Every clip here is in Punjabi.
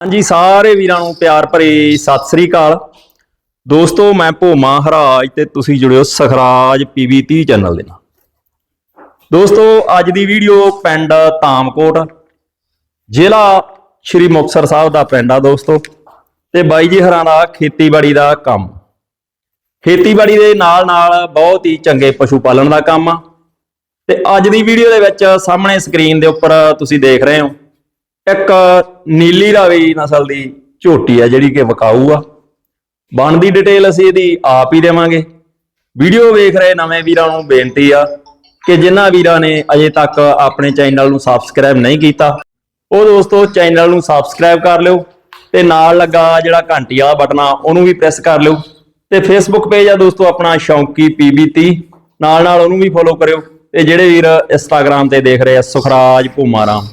ਹਾਂਜੀ, ਸਾਰੇ ਵੀਰਾਂ ਨੂੰ ਪਿਆਰ ਭਰੀ ਸਤਿ ਸ੍ਰੀ ਅਕਾਲ। ਦੋਸਤੋ, ਮੈਂ ਭੋਮਾ ਹਰਾਜ ਤੇ ਤੁਸੀਂ ਜੁੜਿਓ ਸਖਰਾਜ ਪੀਵੀ 30 ਚੈਨਲ ਦੇ ਨਾਲ। ਦੋਸਤੋ, ਅੱਜ ਦੀ ਵੀਡੀਓ ਪਿੰਡ ਤਾਮਕੋਟ ਜ਼ਿਲ੍ਹਾ ਸ਼੍ਰੀ ਮੁਕਤਸਰ ਸਾਹਿਬ ਦਾ ਪਿੰਡ ਆ ਦੋਸਤੋ। ਤੇ ਬਾਈ ਜੀ ਹਰਾਂ ਦਾ ਖੇਤੀਬਾੜੀ ਦਾ ਕੰਮ। ਖੇਤੀਬਾੜੀ ਦੇ ਨਾਲ ਨਾਲ ਬਹੁਤ ਹੀ ਚੰਗੇ ਪਸ਼ੂ ਪਾਲਣ ਦਾ ਕੰਮ ਆ। ਤੇ ਅੱਜ ਦੀ ਵੀਡੀਓ ਦੇ ਵਿੱਚ ਸਾਹਮਣੇ ਸਕਰੀਨ ਦੇ ਉੱਪਰ ਤੁਸੀਂ ਦੇਖ ਰਹੇ ਹੋ। ਇੱਕ ਨੀਲੀ ਰਾਵੀ ਨਸਲ ਦੀ ਝੋਟੀ ਆ ਜਿਹੜੀ ਕਿ ਵਿਕਾਊ ਆ। ਬਣਦੀ ਡਿਟੇਲ ਅਸੀਂ ਇਹਦੀ ਆਪ ਹੀ ਦੇਵਾਂਗੇ। ਵੀਡੀਓ ਵੇਖ ਰਹੇ ਨਵੇਂ ਵੀਰਾਂ ਨੂੰ ਬੇਨਤੀ ਆ ਕਿ ਜਿਨ੍ਹਾਂ ਵੀਰਾਂ ਨੇ ਅਜੇ ਤੱਕ ਆਪਣੇ ਚੈਨਲ ਨੂੰ ਸਬਸਕ੍ਰਾਈਬ ਨਹੀਂ ਕੀਤਾ, ਉਹ ਦੋਸਤੋ ਚੈਨਲ ਨੂੰ ਸਬਸਕ੍ਰਾਈਬ ਕਰ ਲਿਓ ਤੇ ਨਾਲ ਲੱਗਾ ਜਿਹੜਾ ਘੰਟੀ ਵਾਲਾ ਬਟਨ ਆ, ਉਹਨੂੰ ਵੀ ਪ੍ਰੈਸ ਕਰ ਲਿਓ। ਤੇ ਫੇਸਬੁੱਕ ਪੇਜ ਆ ਦੋਸਤੋ, ਆਪਣਾ ਸ਼ੌਂਕੀ ਪੀਬੀ30 ਨਾਲ ਨਾਲ ਉਹਨੂੰ ਵੀ ਫੋਲੋ ਕਰਿਓ। ਤੇ ਜਿਹੜੇ ਵੀਰ ਇੰਸਟਾਗ੍ਰam ਤੇ ਦੇਖ ਰਹੇ ਆ, ਸੁਖਰਾਜ ਭੂਮਾਰਾਮ।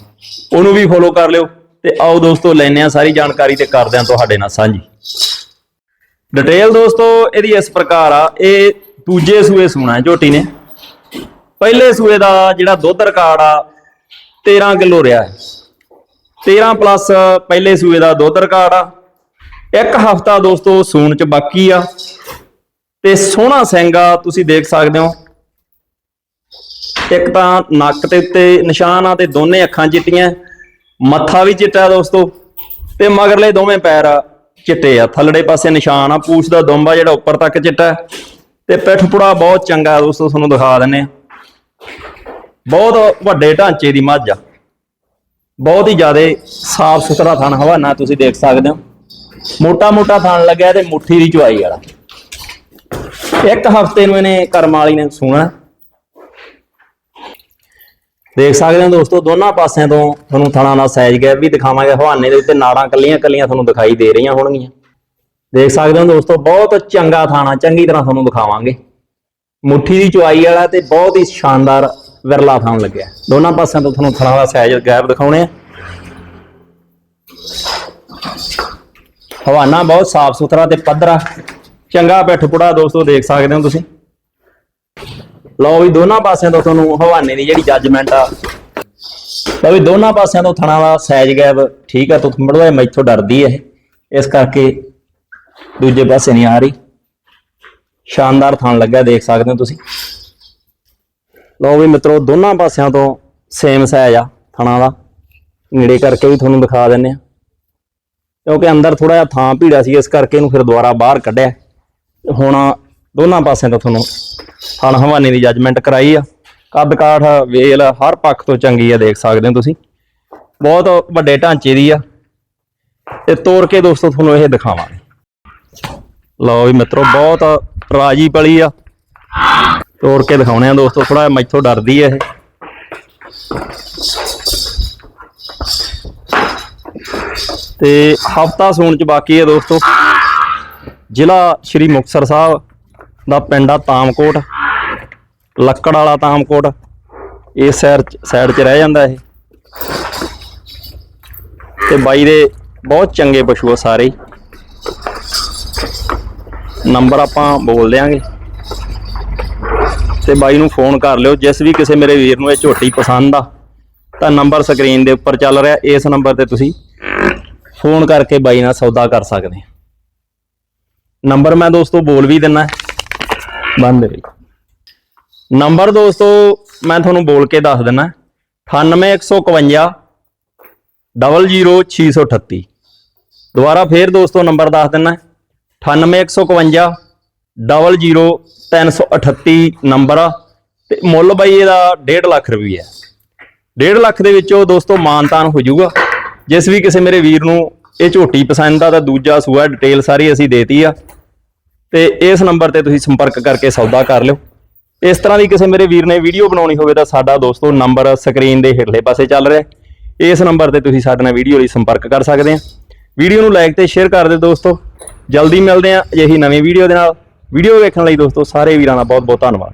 ਉਹਨੂੰ ਵੀ ਫੋਲੋ ਕਰ ਲਿਓ ਤੇ ਆਓ ਦੋਸਤੋ ਲੈਣੇ ਆ ਸਾਰੀ ਜਾਣਕਾਰੀ ਤੇ ਕਰਦੇ ਆ ਤੁਹਾਡੇ ਨਾਲ ਸਾਂਝੀ। ਡਿਟੇਲ ਦੋਸਤੋ, ਇਹਦੀ ਇਸ ਪ੍ਰਕਾਰ ਆ, ਇਹ ਦੂਜੇ ਸੂਏ ਸੂਣਾ ਝੋਟੀ ਨੇ। ਪਹਿਲੇ ਸੂਏ ਦਾ ਜਿਹੜਾ ਦੁੱਧ ਰਿਕਾਰਡ ਆ 13 ਕਿਲੋ ਰਿਹਾ ਹੈ। 13 ਪਲੱਸ ਪਹਿਲੇ ਸੂਏ ਦਾ ਦੁੱਧ ਰਿਕਾਰਡ ਆ। ਇੱਕ ਹਫਤਾ ਦੋਸਤੋ ਸੂਣ ਚ ਬਾਕੀ ਆ। ਤੇ ਸੋਹਣਾ ਸਿੰਘ ਆ ਤੁਸੀਂ ਦੇਖ ਸਕਦੇ ਹੋ। ਇੱਕ ਤਾਂ ਨੱਕ ਤੇ ਉੱਤੇ ਨਿਸ਼ਾਨ ਆ ਤੇ ਦੋਨੇ ਅੱਖਾਂ ਚਿੱਟੀਆਂ, ਮੱਥਾ ਵੀ ਚਿੱਟਾ ਦੋਸਤੋ, ਤੇ ਮਗਰਲੇ ਦੋਵੇਂ ਪੈਰ ਚਿੱਟੇ ਆ। ਥੱਲੜੇ ਪਾਸੇ ਨਿਸ਼ਾਨ ਆ, ਪੂਛ ਦਾ ਦੁੰਬਾ ਜਿਹੜਾ ਉੱਪਰ ਤੱਕ ਚਿੱਟਾ ਹੈ। ਤੇ ਪਿੱਠ ਪੁੜਾ ਬਹੁਤ ਚੰਗਾ ਦੋਸਤੋ, ਤੁਹਾਨੂੰ ਦਿਖਾ ਦਿੰਨੇ ਆ ਬਹੁਤ ਵੱਡੇ ਢਾਂਚੇ ਦੀ ਮੱਝ ਆ। ਬਹੁਤ ਹੀ ਜ਼ਿਆਦਾ ਸਾਫ਼ ਸੁਥਰਾ ਥਣ ਹਵਾਨਾ ਤੁਸੀਂ ਦੇਖ ਸਕਦੇ ਹੋ। ਮੋਟਾ ਮੋਟਾ ਥਣ ਲੱਗਿਆ ਤੇ ਮੁੱਠੀ ਦੀ ਚੁਆਈ ਵਾਲਾ। ਇੱਕ ਹਫ਼ਤੇ ਨੂੰ ਇਹਨੇ ਕਰਮ ਵਾਲੀ ਨੇ ਸੂਣਾ। ਦੇਖ ਸਕਦੇ ਹੋ ਦੋਸਤੋ, ਦੋਨਾਂ ਪਾਸਿਆਂ ਤੋਂ ਤੁਹਾਨੂੰ ਥਣਾ ਦਾ ਸਾਈਜ਼ ਗੈਪ ਵੀ ਦਿਖਾਵਾਂਗੇ। ਹਵਾਨੇ ਦੇ ਉੱਤੇ ਨਾੜਾਂ ਕੱਲੀਆਂ ਕੱਲੀਆਂ ਤੁਹਾਨੂੰ ਦਿਖਾਈ ਦੇ ਰਹੀਆਂ ਹੋਣਗੀਆਂ। ਦੇਖ ਸਕਦੇ ਹੋ ਦੋਸਤੋ, ਬਹੁਤ ਚੰਗਾ ਥਾਣਾ, ਚੰਗੀ ਤਰ੍ਹਾਂ ਤੁਹਾਨੂੰ ਦਿਖਾਵਾਂਗੇ। ਮੁੱਠੀ ਦੀ ਚੁਆਈ ਵਾਲਾ ਤੇ ਬਹੁਤ ਹੀ ਸ਼ਾਨਦਾਰ ਵਿਰਲਾ ਥਾਣ ਲੱਗਿਆ। ਦੋਨਾਂ ਪਾਸਿਆਂ ਤੋਂ ਤੁਹਾਨੂੰ ਥਣਾ ਦਾ ਸਾਈਜ਼ ਗੈਪ ਦਿਖਾਉਣੇ ਆ। ਹਵਾਨਾ ਬਹੁਤ ਸਾਫ਼ ਸੁਥਰਾ ਤੇ ਪੱਧਰਾ, ਚੰਗਾ ਪਿੱਠ ਪੁੜਾ ਦੋਸਤੋ, ਦੇਖ ਸਕਦੇ ਹੋ ਤੁਸੀਂ। ਲਓ ਵੀ ਦੋਨਾਂ ਪਾਸਿਆਂ ਤੋਂ ਤੁਹਾਨੂੰ ਹਵਾਨੇ ਦੀ ਜਿਹੜੀ ਜੱਜਮੈਂਟ ਆ। ਲਓ ਵੀ ਦੋਨਾਂ ਪਾਸਿਆਂ ਤੋਂ ਥਣਾ ਦਾ ਸਾਈਜ਼ ਗੈਪ ਠੀਕ ਆ ਤੁਸੀਂ ਮੜਵਾ ਮੈਥੋਂ ਡਰਦੀ ਹੈ ਇਹ। ਇਸ ਕਰਕੇ ਦੂਜੇ ਪਾਸੇ ਨਹੀਂ ਆ ਰਹੀ। ਸ਼ਾਨਦਾਰ ਥਣ ਲੱਗਾ ਦੇਖ ਸਕਦੇ ਹੋ ਤੁਸੀਂ। ਲਓ ਵੀ ਮਿੱਤਰੋ, ਦੋਨਾਂ ਪਾਸਿਆਂ ਤੋਂ ਸੇਮ ਸਾਈਜ਼ ਆ ਥਣਾ ਦਾ ਨੇੜੇ ਕਰਕੇ ਵੀ ਤੁਹਾਨੂੰ ਦਿਖਾ ਦਿੰਨੇ ਆ ਕਿਉਂਕਿ ਅੰਦਰ ਥੋੜਾ ਜਿਹਾ ਥਾਂ ਭੀੜਾ ਸੀ, ਇਸ ਕਰਕੇ ਇਹਨੂੰ ਫਿਰ ਦੁਬਾਰਾ ਬਾਹਰ ਕੱਢਿਆ। ਹੁਣ ਦੋਨਾਂ ਪਾਸਿਆਂ ਤੋਂ ਤੁਹਾਨੂੰ ਥਣ ਹਵਾਨੇ ਦੀ ਜੱਜਮੈਂਟ ਕਰਾਈ ਆ। ਕੱਦ ਕਾਠ, ਵੇਲ, ਹਰ ਪੱਖ ਤੋਂ ਚੰਗੀ ਆ, ਦੇਖ ਸਕਦੇ ਹੋ ਤੁਸੀਂ। ਬਹੁਤ ਵੱਡੇ ਢਾਂਚੇ ਦੀ ਆ। ਤੇ ਤੋੜ ਕੇ ਦੋਸਤੋ, ਤੁਹਾਨੂੰ ਇਹ ਦਿਖਾਵਾਂਗੇ। ਲਓ ਵੀ ਮਿੱਤਰੋ, ਬਹੁਤ ਰਾਜੀ ਪਲੀ ਆ। ਤੋੜ ਕੇ ਦਿਖਾਉਣੇ ਆ ਦੋਸਤੋ ਥੋੜਾ ਮੈਥੋਂ ਡਰਦੀ ਆ ਇਹ। ਤੇ ਹਫਤਾ ਸੂਣ ਚ ਬਾਕੀ ਹੈ ਦੋਸਤੋ। ਜ਼ਿਲ੍ਹਾ ਸ਼੍ਰੀ ਮੁਕਤਸਰ ਸਾਹਿਬ। ਦਾ ਪਿੰਡ ਆ ਤਾਮਕੋਟ। ਲੱਕੜ ਵਾਲਾ ਤਾਮਕੋਟ। ਇਸ ਸਾਈਡ ਸਾਈਡ 'ਚ ਰਹਿ ਜਾਂਦਾ ਇਹ। ਤੇ ਬਾਈ ਦੇ ਬਹੁਤ ਚੰਗੇ ਪਸ਼ੂ ਆ ਸਾਰੇ ਹੀ। ਨੰਬਰ ਆਪਾਂ ਬੋਲ ਦਿਆਂਗੇ। ਤੇ ਬਾਈ ਨੂੰ ਫੋਨ ਕਰ ਲਿਓ, ਜਿਸ ਵੀ ਕਿਸੇ ਮੇਰੇ ਵੀਰ ਨੂੰ ਇਹ ਝੋਟੀ ਪਸੰਦ ਆ। ਤਾਂ ਨੰਬਰ ਸਕਰੀਨ ਦੇ ਉੱਪਰ ਚੱਲ ਰਿਹਾ, ਇਸ ਨੰਬਰ ਤੇ ਤੁਸੀਂ ਫੋਨ ਕਰਕੇ ਬਾਈ ਨਾਲ ਸੌਦਾ ਕਰ ਸਕਦੇ ਨੰਬਰ ਮੈਂ ਦੋਸਤੋ ਬੋਲ ਵੀ ਦਿੰਨਾ। ਬੰਦ ਰਹੀ ਨੰਬਰ ਦੋਸਤੋ, ਮੈਂ ਤੁਹਾਨੂੰ ਬੋਲ ਕੇ ਦੱਸ ਦਿੰਨਾ। 98151 00638 ਦੁਬਾਰਾ ਫੇਰ ਦੋਸਤੋ ਨੰਬਰ ਦੱਸ ਦਿੰਨਾ। 98151 00338 ਨੰਬਰ ਆ। ਤੇ ਮੁੱਲ ਬਾਈ ਇਹਦਾ 1.5 ਲੱਖ ਰੁਪਈਆ ਹੈ। 1.5 ਲੱਖ ਦੇ ਵਿੱਚੋਂ ਦੋਸਤੋ ਮਾਨਤਾਨ ਹੋ ਜਾਊਗਾ। ਜਿਸ ਵੀ ਕਿਸੇ ਮੇਰੇ ਵੀਰ ਨੂੰ ਇਹ ਝੋਟੀ ਪਸੰਦ ਆ, ਤਾਂ ਦੂਜਾ ਸੂਆ ਡਿਟੇਲ ਸਾਰੀ ਅਸੀਂ ਦੇਤੀ ਆ। ਤੇ ਇਸ ਨੰਬਰ ਤੇ ਤੁਸੀਂ ਸੰਪਰਕ ਕਰਕੇ ਸੌਦਾ ਕਰ ਲਿਓ। ਇਸ ਤਰ੍ਹਾਂ ਦੀ ਕਿਸੇ ਮੇਰੇ ਵੀਰ ਨੇ ਵੀਡੀਓ ਬਣਾਉਣੀ ਹੋਵੇ ਤਾਂ ਸਾਡਾ ਦੋਸਤੋ ਨੰਬਰ ਸਕਰੀਨ ਦੇ ਹੇਠਲੇ ਪਾਸੇ ਚੱਲ ਰਿਹਾ ਇਸ ਨੰਬਰ ਤੇ ਤੁਸੀਂ ਸਾਡੇ ਨਾਲ ਵੀਡੀਓ ਲਈ ਸੰਪਰਕ ਕਰ ਸਕਦੇ ਆ ਵੀਡੀਓ ਨੂੰ ਲਾਈਕ ਤੇ ਸ਼ੇਅਰ ਕਰ ਦਿਓ ਦੋਸਤੋ। ਜਲਦੀ ਮਿਲਦੇ ਆ ਅਜਿਹੀ ਨਵੀਂ ਵੀਡੀਓ ਦੇ ਨਾਲ। ਵੀਡੀਓ ਵੇਖਣ ਲਈ ਦੋਸਤੋ ਸਾਰੇ ਵੀਰਾਂ ਦਾ ਬਹੁਤ ਬਹੁਤ ਧੰਨਵਾਦ।